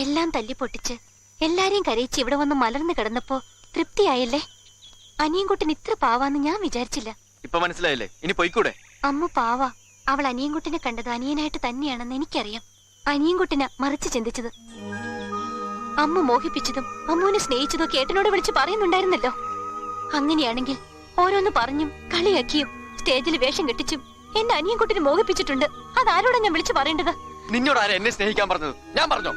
എല്ലാം തല്ലി പൊട്ടിച്ച് എല്ലാരെയും കരയിച്ച് ഇവിടെ വന്ന് മലർന്നു കിടന്നപ്പോ തൃപ്തിയായല്ലേ? അനിയൻകുട്ടൻ ഇത്ര പാവാന്ന് ഞാൻ വിചാരിച്ചില്ല. ഇപ്പൊ മനസ്സിലായില്ലേ? ഇനി പോയിക്കൂടെ? അമ്മ പാവ. അവൾ അനിയൻകുട്ടിനെ കണ്ടത് അനിയനായിട്ട് തന്നെയാണെന്ന് എനിക്കറിയാം. അനിയൻകുട്ടിനെ മറിച്ച് ചിന്തിച്ചത്. അമ്മ മോഹിപ്പിച്ചതും അമ്മുവിനെ സ്നേഹിച്ചതും കേട്ടനോട് വിളിച്ച് പറയുന്നുണ്ടായിരുന്നല്ലോ. അങ്ങനെയാണെങ്കിൽ ഓരോന്ന് പറഞ്ഞും കളിയാക്കിയും സ്റ്റേജിൽ വേഷം കെട്ടിച്ചും എന്റെ അനിയൻകുട്ടിനെ മോഹിപ്പിച്ചിട്ടുണ്ട്. അതാരോടാ ഞാൻ വിളിച്ചു പറയേണ്ടത്? നിന്നോടാരെ എന്നെ സ്നേഹിക്കാൻ പറഞ്ഞത്? ഞാൻ പറഞ്ഞോ?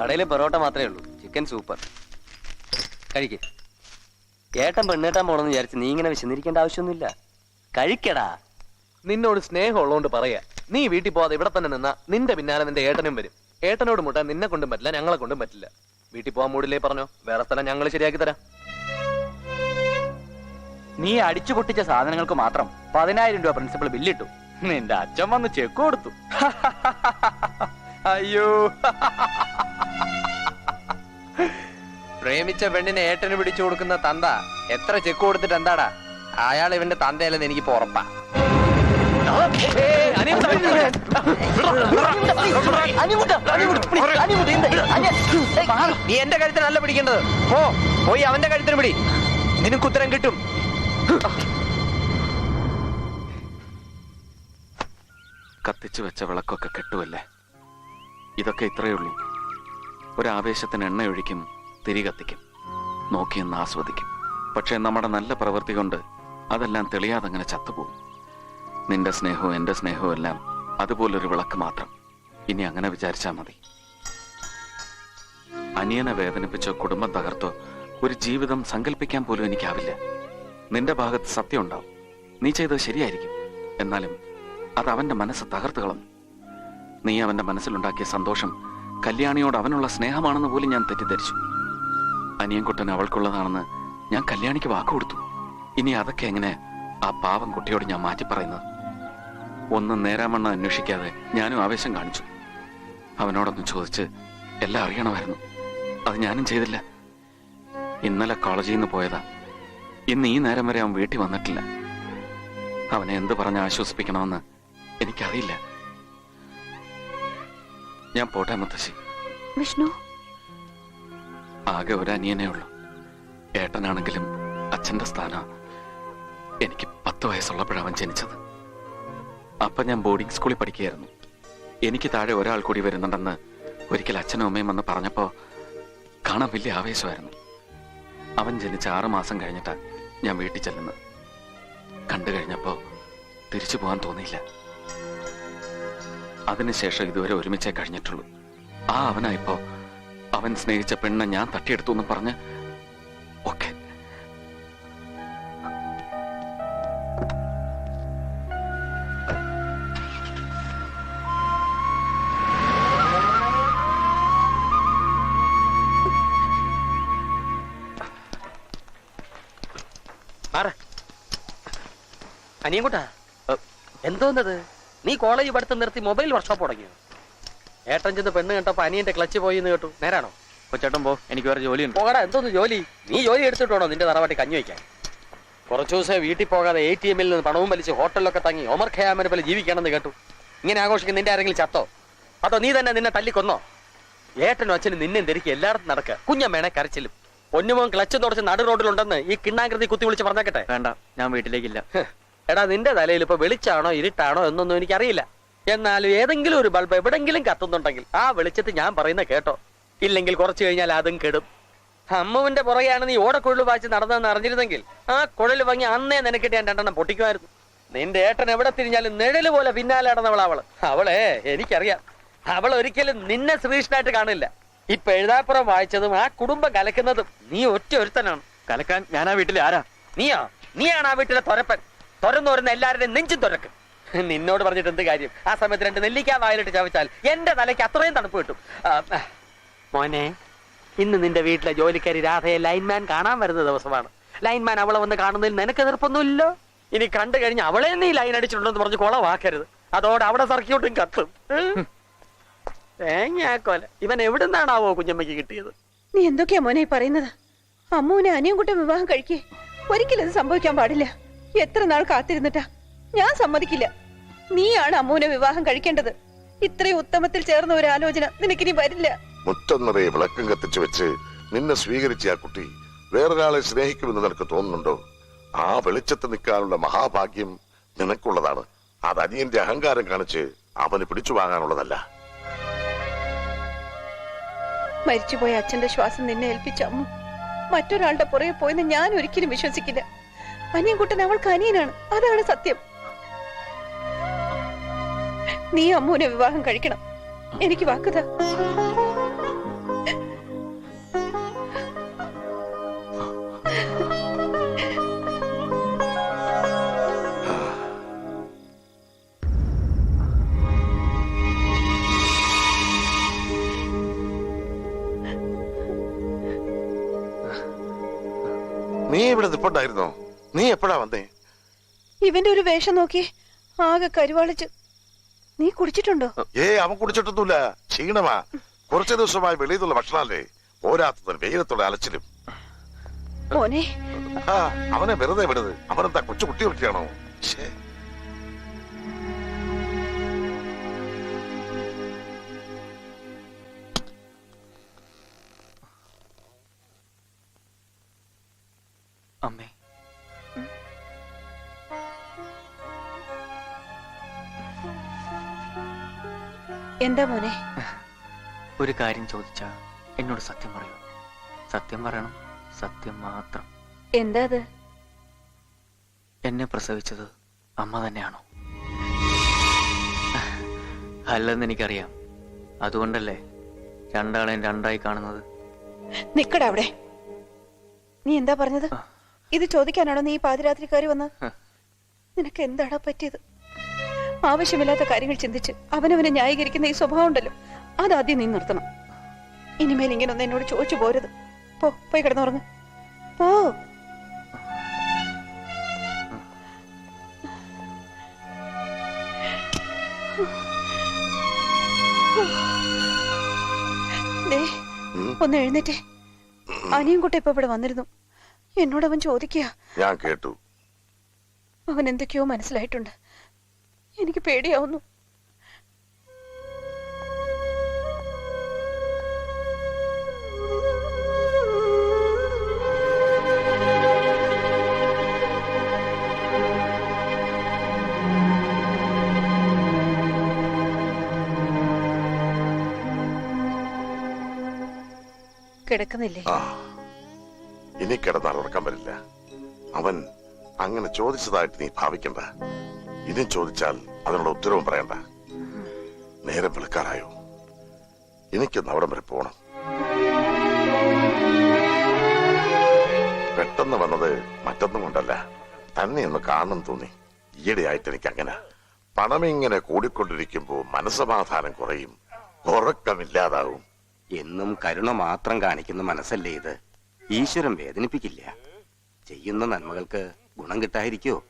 കടയിലെ പൊറോട്ട മാത്രമേ ഉള്ളൂ. ചിക്കൻ സൂപ്പർ കഴിക്ക്. ഏട്ടൻ പെണ്ണേട്ടാൻ പോണെന്ന് വിചാരിച്ച് നീ ഇങ്ങനെ വിശന്നിരിക്കേണ്ട ആവശ്യമൊന്നുമില്ല. കഴിക്കടാ. നിന്നോട് സ്നേഹം ഉള്ളതുകൊണ്ട് പറയാ. നീ വീട്ടിൽ പോവാതെ ഇവിടെ തന്നെ നിന്നാ നിന്റെ പിന്നാലെ നിന്റെ ഏട്ടനും വരും. ഏട്ടനോട് മുട്ടാൻ നിന്നെ കൊണ്ടും പറ്റില്ല ഞങ്ങളെ കൊണ്ടും പറ്റില്ല. വീട്ടിൽ പോവാൻ മൂടില്ലേ പറഞ്ഞോ? വേറെ സ്ഥലം ഞങ്ങൾ ശരിയാക്കി തരാം. നീ അടിച്ചു പൊട്ടിച്ച സാധനങ്ങൾക്ക് മാത്രം പതിനായിരം രൂപ പ്രിൻസിപ്പൾ ബില്ലിട്ടു നിന്റെ അച്ഛൻ വന്ന് ചെക്ക് കൊടുത്തു. അയ്യോ. പ്രേമിച്ച പെണ്ണിനെ ഏട്ടന് പിടിച്ചു കൊടുക്കുന്ന തന്ത എത്ര ചെക്ക് കൊടുത്തിട്ട് എന്താടാ? അയാൾ ഇവന്റെ തന്തയല്ലെന്ന് എനിക്ക് ഉറപ്പാ. നീ എന്റെ കഴുത്തിനല്ല പിടിക്കേണ്ടത്. പോ പോയി അവന്റെ കഴുത്തിന് പിടി. നിനക്ക് ഉത്തരം കിട്ടും. കത്തിച്ചു വെച്ച വിളക്കൊക്കെ കെട്ടുമല്ലേ ഇതൊക്കെ ഇത്രയേ ഉള്ളൂ. ഒരാവേശത്തിന് എണ്ണയൊഴിക്കും തിരികത്തിക്കും. നോക്കിയെന്ന് ആസ്വദിക്കും. പക്ഷേ നമ്മുടെ നല്ല പ്രവൃത്തി കൊണ്ട് അതെല്ലാം തെളിയാതെ അങ്ങനെ ചത്തുപോകും. നിന്റെ സ്നേഹവും എന്റെ സ്നേഹവും എല്ലാം അതുപോലൊരു വിളക്ക് മാത്രം. ഇനി അങ്ങനെ വിചാരിച്ചാൽ മതി. അനിയനെ വേദനിപ്പിച്ചോ കുടുംബം തകർത്തോ ഒരു ജീവിതം സങ്കല്പിക്കാൻ പോലും എനിക്കാവില്ല. നിന്റെ ഭാഗത്ത് സത്യം ഉണ്ടാവും. നീ ചെയ്തത് ശരിയായിരിക്കും. എന്നാലും അത് അവന്റെ മനസ്സ് തകർത്തുകളും നീ അവന്റെ മനസ്സിലുണ്ടാക്കിയ സന്തോഷം കല്യാണിയോട് അവനുള്ള സ്നേഹമാണെന്ന് പോലും ഞാൻ തെറ്റിദ്ധരിച്ചു. അനിയൻകുട്ടൻ അവൾക്കുള്ളതാണെന്ന് ഞാൻ കല്യാണിക്ക് വാക്ക് കൊടുത്തു. ഇനി അതൊക്കെ എങ്ങനെ ആ പാവം കുട്ടിയോട് ഞാൻ മാറ്റി പറയുന്നത്? ഒന്നും നേരാമണ്ണം അന്വേഷിക്കാതെ ഞാനും ആവേശം കാണിച്ചു. അവനോടൊന്ന് ചോദിച്ച് എല്ലാം അറിയണമായിരുന്നു. അത് ഞാനും ചെയ്തില്ല. ഇന്നലെ കോളേജിൽ നിന്ന് പോയതാ. ഇന്ന് ഈ നേരം വരെ അവൻ വീട്ടിൽ വന്നിട്ടില്ല. അവനെ എന്ത് പറഞ്ഞ് ആശ്വസിപ്പിക്കണമെന്ന് എനിക്കറിയില്ല. ഞാൻ പോട്ടെ മുത്തശ്ശി. വിഷ്ണു? ആകെ ഒരു അനിയനേ ഉള്ളൂ. ഏട്ടനാണെങ്കിലും അച്ഛന്റെ സ്ഥാനം. എനിക്ക് പത്ത് വയസ്സുള്ളപ്പോഴാണ് അവൻ ജനിച്ചത്. അപ്പൊ ഞാൻ ബോർഡിംഗ് സ്കൂളിൽ പഠിക്കുകയായിരുന്നു. എനിക്ക് താഴെ ഒരാൾ കൂടി വരുന്നുണ്ടെന്ന് ഒരിക്കൽ അച്ഛനും അമ്മയും വന്ന് പറഞ്ഞപ്പോ കാണാൻ വലിയ ആവേശമായിരുന്നു. അവൻ ജനിച്ച ആറു മാസം കഴിഞ്ഞിട്ടാണ് ഞാൻ വീട്ടിൽ ചെല്ലുന്നത്. കണ്ടു കഴിഞ്ഞപ്പോ തിരിച്ചു പോകാൻ തോന്നിയില്ല. അതിനുശേഷം ഇതുവരെ ഒരുമിച്ചേ കഴിഞ്ഞിട്ടുള്ളൂ. ആ അവനായിപ്പോ അവൻ സ്നേഹിച്ച പെണ്ണെ ഞാൻ തട്ടിയെടുത്തു എന്ന് പറഞ്ഞ് ഓക്കെ. അനിയൻകുട്ടാ? എന്തോന്നത് നീ കോളേജ് പഠിത്തം നിർത്തി മൊബൈൽ വർക്ക്ഷോപ്പ് തുടങ്ങിയോ ഏട്ടൻ ചെന്ന് പെണ്ണ് കണ്ടപ്പോ അനിയന്റെ ക്ലച്ച് പോയി എന്ന് കേട്ടു. നേരാണോ? കൊച്ചേട്ടൻ പോ എനിക്ക് വേറെ ജോലിയുണ്ട്. പോകടാ എന്തോന്ന് ജോലി? നീ ജോലി എടുത്തിട്ടാണോ നിന്റെ തറവാട്ടി കഞ്ഞി വയ്ക്കാൻ? കുറച്ചു ദിവസം വീട്ടിൽ പോകാതെ എ ടി എമ്മിൽ നിന്ന് പണവും വലിച്ച് ഹോട്ടലിലൊക്കെ തങ്ങി ഒമർ ഖയാമനെ പോലെ ജീവിക്കണമെന്ന് കേട്ടു. ഇങ്ങനെ ആഘോഷിക്കുന്ന നിന്റെ ആരെങ്കിലും ചത്തോ? അതോ നീ തന്നെ നിന്നെ തല്ലിക്കൊന്നോ? ഏട്ടനും അച്ഛനും നിന്നെ ധരിക്കും എല്ലായിടത്തും നടക്കുക. കുഞ്ഞമ്മേണെ കരച്ചിലും. പൊന്നുമോൻ ക്ലച്ച് തുടച്ച് നടു റോഡിലുണ്ടെന്ന് ഈ കിണ്ണാകൃതി കുത്തി വിളിച്ച് പറഞ്ഞേക്കട്ടെ? വേണ്ട ഞാൻ വീട്ടിലേക്കില്ല. എടാ നിന്റെ തലയിൽ ഇപ്പൊ വെളിച്ചാണോ ഇരുട്ടാണോ എന്നൊന്നും എനിക്കറിയില്ല. എന്നാലും ഏതെങ്കിലും ഒരു ബൾബ് എവിടെങ്കിലും കത്തുന്നുണ്ടെങ്കിൽ ആ വെളിച്ചത്തിൽ ഞാൻ പറയുന്ന കേട്ടോ. ഇല്ലെങ്കിൽ കുറച്ചു കഴിഞ്ഞാൽ അതും കെടും. അമ്മുവിന്റെ പുറകെയാണ് നീ ഓടക്കുഴൽ വായിച്ച് നടന്നതെന്ന് അറിഞ്ഞിരുന്നെങ്കിൽ ആ കുഴൽ വാങ്ങി അന്നേ നിനക്കിട്ട് ഞാൻ രണ്ടെണ്ണം പൊട്ടിക്കുമായിരുന്നു. നിന്റെ ഏട്ടൻ എവിടെ തിരിഞ്ഞാലും നിഴൽ പോലെ പിന്നാലെ നടന്നവള അവൾ. അവളെ എനിക്കറിയാം. അവൾ ഒരിക്കലും നിന്നെ ശ്രീഷ്ണായിട്ട് കാണില്ല. ഇപ്പൊ എഴുതാപ്പുറം വായിച്ചതും ആ കുടുംബം കലക്കുന്നതും നീ ഒറ്റ ഒരുത്തനാണ്. കലക്കാൻ ഞാൻ ആ വീട്ടിൽ ആരാ? നീയാ? നീയാണ് ആ വീട്ടിലെ തൊരപ്പൻ. തുറന്നു വരുന്ന എല്ലാവരുടെയും നെഞ്ചും തുറക്കും. നിന്നോട് പറഞ്ഞിട്ട് എന്ത് കാര്യം? ആ സമയത്ത് രണ്ട് നെല്ലിക്കാ വായിലിട്ട് ചവച്ചാൽ എന്റെ തലയ്ക്ക് അത്രയും തണുപ്പ് കിട്ടും. മോനെ ഇന്ന് നിന്റെ വീട്ടിലെ ജോലിക്കാരി രാധയെ ലൈൻമാൻ കാണാൻ വരുന്ന ദിവസമാണ്. ലൈൻമാൻ അവളെ വന്ന് കാണുന്നതിൽ നിനക്ക് എതിർപ്പൊന്നുമില്ലോ? ഇനി കണ്ടു കഴിഞ്ഞ് അവളെ നീ ലൈൻ അടിച്ചിട്ടുണ്ടെന്ന് പറഞ്ഞ് കൊളവാക്കരുത്. അതോടെ അവിടെ സർക്യൂട്ടും കത്തും. തേങ്ങാക്കോല ഇവൻ എവിടുന്നാണാവോ കുഞ്ഞമ്മയ്ക്ക് കിട്ടിയത്? നീ എന്തൊക്കെയാ മോനെ പറയുന്നത്? അമ്മൂനെ അമ്മുവിനെ കൂട്ടം വിവാഹം കഴിക്കേ. ഒരിക്കലും സംഭവിക്കാൻ പാടില്ല. എത്ര നാൾ കാത്തിരുന്നിട്ടാ? ഞാൻ സമ്മതിക്കില്ല. നീയാണ് അമ്മൂനെ വിവാഹം കഴിക്കേണ്ടത്. ഇത്രയും ഉത്തമത്തിൽ ചേർന്ന ഒരു ആലോചന നിനക്കിനി വരില്ല. മുറ്റം നിറയെ വിളക്കം കത്തിച്ചു വെച്ച് നിന്നെ സ്വീകരിച്ച ആ കുട്ടി വേറൊരാളെ സ്നേഹിക്കുമെന്ന് നിനക്ക് തോന്നുന്നുണ്ടോ? ആ വെളിച്ചത്ത് നിൽക്കാനുള്ള മഹാഭാഗ്യം നിനക്കുള്ളതാണ്. അത് അനിയന്റെ അഹങ്കാരം കാണിച്ച് അവന് പിടിച്ചു വാങ്ങാനുള്ളതല്ല. മരിച്ചുപോയ അച്ഛന്റെ ശ്വാസം നിന്നെ ഏൽപ്പിച്ച അമ്മു. മറ്റൊരാളുടെ പുറകെ പോയെന്ന് ഞാൻ ഒരിക്കലും വിശ്വസിക്കില്ല. അനിയൻകുട്ടൻ അവൾക്ക് അനിയനാണ്. അതാണ് സത്യം. നീ അമ്മുവിനെ വിവാഹം കഴിക്കണം. എനിക്ക് വാക്കുതാ നീ ഇവിടെ നിപ്പുണ്ടായിരുന്നോ? നീ എപ്പോഴാ വന്നേ? ഇവന്റെ ഒരു വേഷം നോക്കി ആകെ കരുവാളിച്ച്. നീ കുടിച്ചിട്ടുണ്ടോ? ഏ അവൻ കുടിച്ചിട്ടൊന്നുമില്ല. ക്ഷീണമാ. കുറച്ചു ദിവസമായി വെളിയിലുള്ള ഭക്ഷണമല്ലേ? പോരാത്തതിന് വെയിലത്തോടെ അലച്ചിലും. മോനെ. ആ അവനെ വെറുതെ വിടത് അവനെന്താ കൊച്ചു കുട്ടി കുട്ടിയാണോ ശ്ശേ. അമ്മേ. എന്താ മോനെ? ഒരു കാര്യം ചോദിച്ചാ എന്നോട് സത്യം പറയൂ. സത്യം പറയണം സത്യം മാത്രം. എന്താ അത്? എന്നെ പ്രസവിച്ചത് അമ്മ തന്നെയാണോ? അല്ലെന്ന് എനിക്കറിയാം. അതുകൊണ്ടല്ലേ രണ്ടാളെയും രണ്ടായി കാണുന്നത്. നിക്കട അവിടെ. നീ എന്താ പറഞ്ഞത്? ഇത് ചോദിക്കാനാണോ നീ പാതിരാത്രി കയറി വന്നത്? നിനക്ക് എന്താടാ പറ്റിയത്? ആവശ്യമില്ലാത്ത കാര്യങ്ങൾ ചിന്തിച്ച് അവനവനെ ന്യായീകരിക്കുന്ന ഈ സ്വഭാവം ഉണ്ടല്ലോ. അതാദ്യം നീ നിർത്തണം. ഇനിമേൽ ഇങ്ങനെ ഒന്ന് എന്നോട് ചോദിച്ചു പോരുത്. പോ പോയി കിടന്നുറങ്ങ്. പോ. ഒന്ന് എഴുന്നേറ്റേ. അനിയും കുട്ടി ഇപ്പൊ ഇവിടെ വന്നിരുന്നു. എന്നോട് അവൻ ചോദിക്കുക. ഞാൻ കേട്ടു. അവൻ എന്തൊക്കെയോ മനസ്സിലായിട്ടുണ്ട്. എനിക്ക് പേടിയാവുന്നു. കിടക്കുന്നില്ലേ? ഇനി കിടന്നാൽ ഉറക്കം വരില്ല. അവൻ അങ്ങനെ ചോദിച്ചതായിട്ട് നീ ഭാവിക്കണ്ട. ഇനി ചോദിച്ചാൽ അതിനുള്ള ഉത്തരവും പറയണ്ട. നേരെ വിളിക്കാറായോ? എനിക്കൊന്ന് അവിടം വരെ പോണം. പെട്ടെന്ന് വന്നത് മറ്റൊന്നും കൊണ്ടല്ല. തന്നെ ഒന്ന് കാണണം തോന്നി. ഈയിടെയായിട്ട് എനിക്ക് അങ്ങനെ പണമിങ്ങനെ കൂടിക്കൊണ്ടിരിക്കുമ്പോ മനസ്സമാധാനം കുറയും. ഉറക്കമില്ലാതാവും. എന്നും കരുണ മാത്രം കാണിക്കുന്ന മനസ്സല്ലേ ഇത്? ഈശ്വരൻ വേദനിപ്പിക്കില്ല. ചെയ്യുന്ന നന്മകൾക്ക് ഗുണം കിട്ടാതിരിക്കോ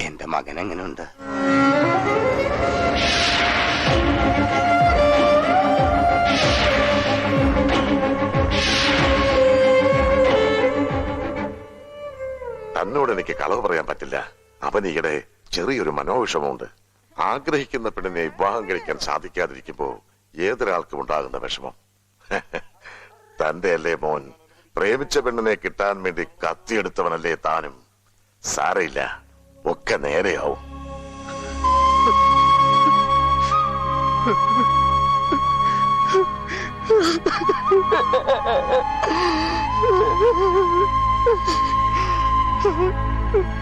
എന്റെ മകൻ എങ്ങനെയുണ്ട് തന്നോട് എനിക്ക് കളവ് പറയാൻ പറ്റില്ല. അവൻ ഈയിടെ ചെറിയൊരു മനോവിഷമമുണ്ട്. ആഗ്രഹിക്കുന്ന പെണ്ണിനെ വിവാഹം കഴിക്കാൻ സാധിക്കാതിരിക്കുമ്പോ ഏതൊരാൾക്കും ഉണ്ടാകുന്ന വിഷമം. തന്റെ അല്ലേ മോൻ. പ്രേമിച്ച പെണ്ണിനെ കിട്ടാൻ വേണ്ടി കത്തിയെടുത്തവനല്ലേ താനും. സാരയില്ല. ഒക്കെ നേരെയാവും ആ